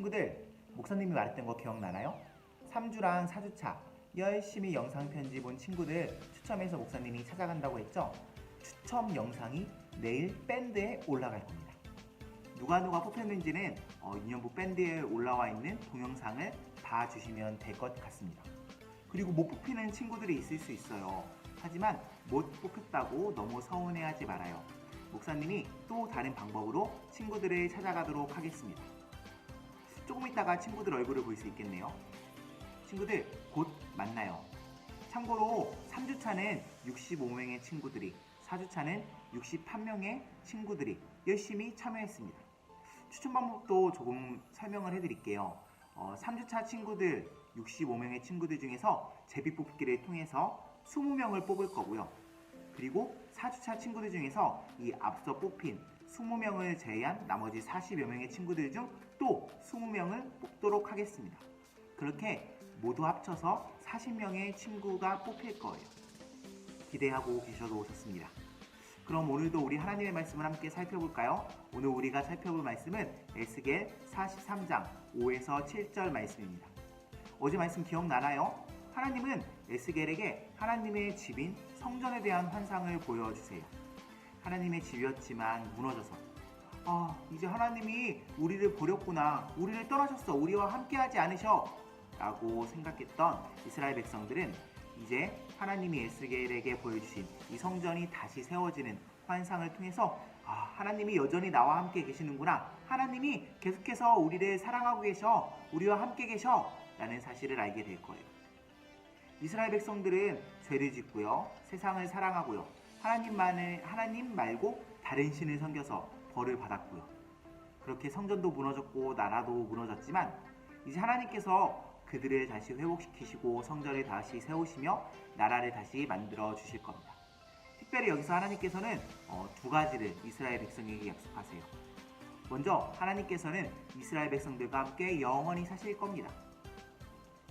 친구들, 목사님이 말했던 거 기억나나요? 3주랑 4주차 열심히 영상 편집 온 친구들 추첨해서 목사님이 찾아간다고 했죠? 추첨 영상이 내일 밴드에 올라갈 겁니다. 누가 누가 뽑혔는지는 어, 인연부 밴드에 올라와 있는 동영상을 봐주시면 될 것 같습니다. 그리고 못 뽑히는 친구들이 있을 수 있어요. 하지만 못 뽑혔다고 너무 서운해하지 말아요. 목사님이 또 다른 방법으로 친구들을 찾아가도록 하겠습니다. 조금 있다가 친구들 얼굴을 볼 수 있겠네요. 친구들 곧 만나요. 참고로 3주차는 65명의 친구들이, 4주차는 61명의 친구들이 열심히 참여했습니다. 추천 방법도 조금 설명을 해드릴게요. 어, 3주차 친구들, 65명의 친구들 중에서 제비 뽑기를 통해서 20명을 뽑을 거고요. 그리고 4주차 친구들 중에서 이 앞서 뽑힌 20명을 제외한 나머지 40여 명의 친구들 중 또 20명을 뽑도록 하겠습니다. 그렇게 모두 합쳐서 40명의 친구가 뽑힐 거예요. 기대하고 계셔도 좋습니다. 그럼 오늘도 우리 하나님의 말씀을 함께 살펴볼까요? 오늘 우리가 살펴볼 말씀은 에스겔 43장 5에서 7절 말씀입니다. 어제 말씀 기억나나요? 하나님은 에스겔에게 하나님의 집인 성전에 대한 환상을 보여주세요. 하나님의 집이었지만 무너져서 아 이제 하나님이 우리를 버렸구나 우리를 떠나셨어 우리와 함께하지 않으셔 라고 생각했던 이스라엘 백성들은 이제 하나님이 에스겔에게 보여주신 이 성전이 다시 세워지는 환상을 통해서 아, 하나님이 여전히 나와 함께 계시는구나. 하나님이 계속해서 우리를 사랑하고 계셔. 우리와 함께 계셔. 라는 사실을 알게 될 거예요. 이스라엘 백성들은 죄를 짓고요. 세상을 사랑하고요. 하나님만을, 하나님 말고 다른 신을 섬겨서 벌을 받았고요. 그렇게 성전도 무너졌고 나라도 무너졌지만 이제 하나님께서 그들을 다시 회복시키시고 성전을 다시 세우시며 나라를 다시 만들어 주실 겁니다. 특별히 여기서 하나님께서는 어, 두 가지를 이스라엘 백성에게 약속하세요. 먼저 하나님께서는 이스라엘 백성들과 함께 영원히 사실 겁니다.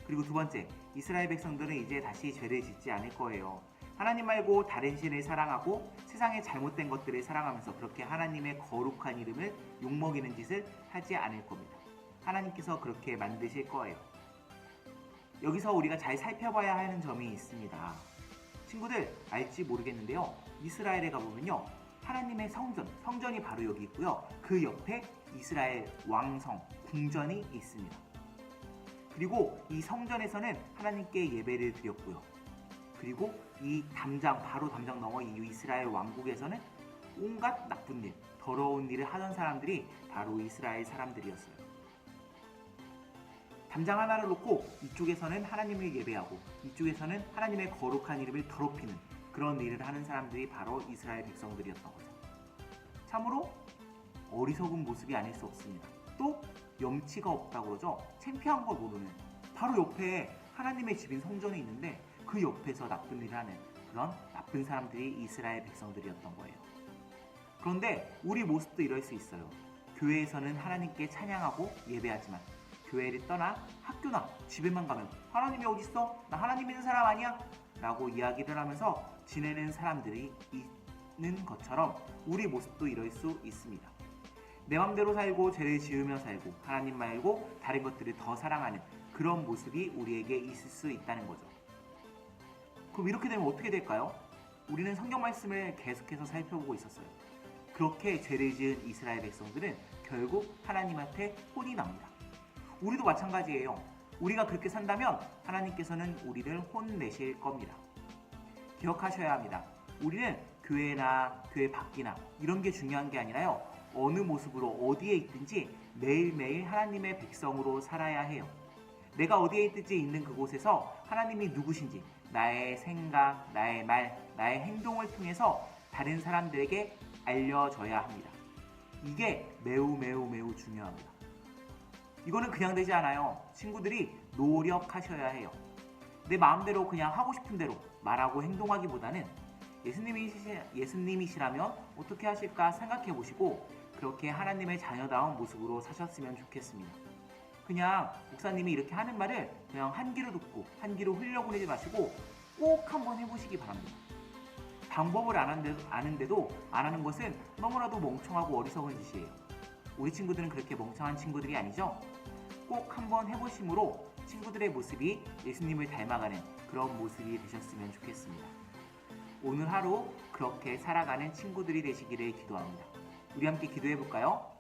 그리고 두 번째, 이스라엘 백성들은 이제 다시 죄를 짓지 않을 거예요. 하나님 말고 다른 신을 사랑하고 세상의 잘못된 것들을 사랑하면서 그렇게 하나님의 거룩한 이름을 욕먹이는 짓을 하지 않을 겁니다. 하나님께서 그렇게 만드실 거예요. 여기서 우리가 잘 살펴봐야 하는 점이 있습니다. 친구들 알지 모르겠는데요. 이스라엘에 가보면요. 하나님의 성전, 성전이 바로 여기 있고요. 그 옆에 이스라엘 왕성, 궁전이 있습니다. 그리고 이 성전에서는 하나님께 예배를 드렸고요. 그리고 이 담장, 바로 담장 넘어 이 이스라엘 왕국에서는 온갖 나쁜 일, 더러운 일을 하던 사람들이 바로 이스라엘 사람들이었어요. 담장 하나를 놓고 이쪽에서는 하나님을 예배하고 이쪽에서는 하나님의 거룩한 이름을 더럽히는 그런 일을 하는 사람들이 바로 이스라엘 백성들이었던 거죠. 참으로 어리석은 모습이 아닐 수 없습니다. 또 염치가 없다고 그러죠. 창피한 걸 모르는 바로 옆에 하나님의 집인 성전이 있는데 그 옆에서 나쁜 일을 하는 그런 나쁜 사람들이 이스라엘 백성들이었던 거예요. 그런데 우리 모습도 이럴 수 있어요. 교회에서는 하나님께 찬양하고 예배하지만 교회를 떠나 학교나 집에만 가면 하나님이 어디 있어? 나 하나님 믿는 사람 아니야? 라고 이야기를 하면서 지내는 사람들이 있는 것처럼 우리 모습도 이럴 수 있습니다. 내 맘대로 살고 죄를 지으며 살고 하나님 말고 다른 것들을 더 사랑하는 그런 모습이 우리에게 있을 수 있다는 거죠. 그럼 이렇게 되면 어떻게 될까요? 우리는 성경 말씀을 계속해서 살펴보고 있었어요. 그렇게 죄를 지은 이스라엘 백성들은 결국 하나님한테 혼이 납니다. 우리도 마찬가지예요. 우리가 그렇게 산다면 하나님께서는 우리를 혼내실 겁니다. 기억하셔야 합니다. 우리는 교회나 교회 밖이나 이런 게 중요한 게 아니라요. 어느 모습으로 어디에 있든지 매일매일 하나님의 백성으로 살아야 해요. 내가 어디에 있든지 있는 그곳에서 하나님이 누구신지 나의 생각, 나의 말, 나의 행동을 통해서 다른 사람들에게 알려줘야 합니다. 이게 매우 매우 매우 중요합니다. 이거는 그냥 되지 않아요. 친구들이 노력하셔야 해요. 내 마음대로 그냥 하고 싶은 대로 말하고 행동하기보다는 예수님이시, 예수님이시라면 어떻게 하실까 생각해 보시고 그렇게 하나님의 자녀다운 모습으로 사셨으면 좋겠습니다. 그냥 목사님이 이렇게 하는 말을 그냥 한 귀로 듣고 한 귀로 흘려보내지 마시고 꼭 한번 해보시기 바랍니다. 방법을 아는데도, 아는데도 안 하는 것은 너무나도 멍청하고 어리석은 짓이에요. 우리 친구들은 그렇게 멍청한 친구들이 아니죠? 꼭 한번 해보심으로 친구들의 모습이 예수님을 닮아가는 그런 모습이 되셨으면 좋겠습니다. 오늘 하루 그렇게 살아가는 친구들이 되시기를 기도합니다. 우리 함께 기도해 볼까요?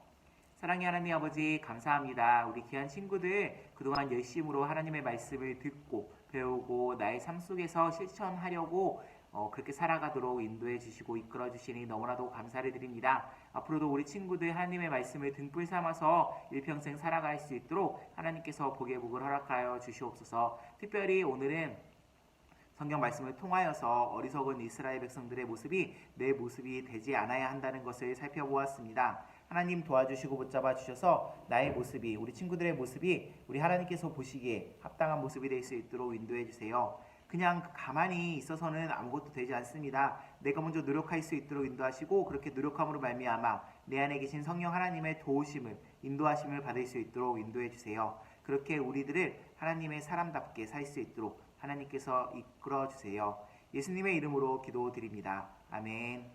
사랑의 하나님 아버지 감사합니다. 우리 귀한 친구들 그동안 열심으로 하나님의 말씀을 듣고 배우고 나의 삶 속에서 실천하려고 어, 그렇게 살아가도록 인도해 주시고 이끌어 주시니 너무나도 감사를 드립니다. 앞으로도 우리 친구들 하나님의 말씀을 등불 삼아서 일평생 살아갈 수 있도록 하나님께서 복의 복을 허락하여 주시옵소서. 특별히 오늘은 성경 말씀을 통하여서 어리석은 이스라엘 백성들의 모습이 내 모습이 되지 않아야 한다는 것을 살펴보았습니다. 하나님 도와주시고 붙잡아 주셔서 나의 모습이 우리 친구들의 모습이 우리 하나님께서 보시기에 합당한 모습이 될 수 있도록 인도해 주세요. 그냥 가만히 있어서는 아무것도 되지 않습니다. 내가 먼저 노력할 수 있도록 인도하시고 그렇게 노력함으로 말미암아 내 안에 계신 성령 하나님의 도우심을 인도하심을 받을 수 있도록 인도해 주세요. 그렇게 우리들을 하나님의 사람답게 살 수 있도록 하나님께서 이끌어 주세요. 예수님의 이름으로 기도드립니다. 아멘.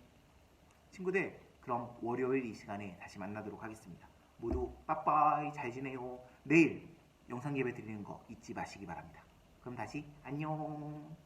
친구들, 그럼 월요일 이 시간에 다시 만나도록 하겠습니다. 모두 빠빠이 잘 지내요. 내일 영상 예배 드리는 거 잊지 마시기 바랍니다. 그럼 다시 안녕.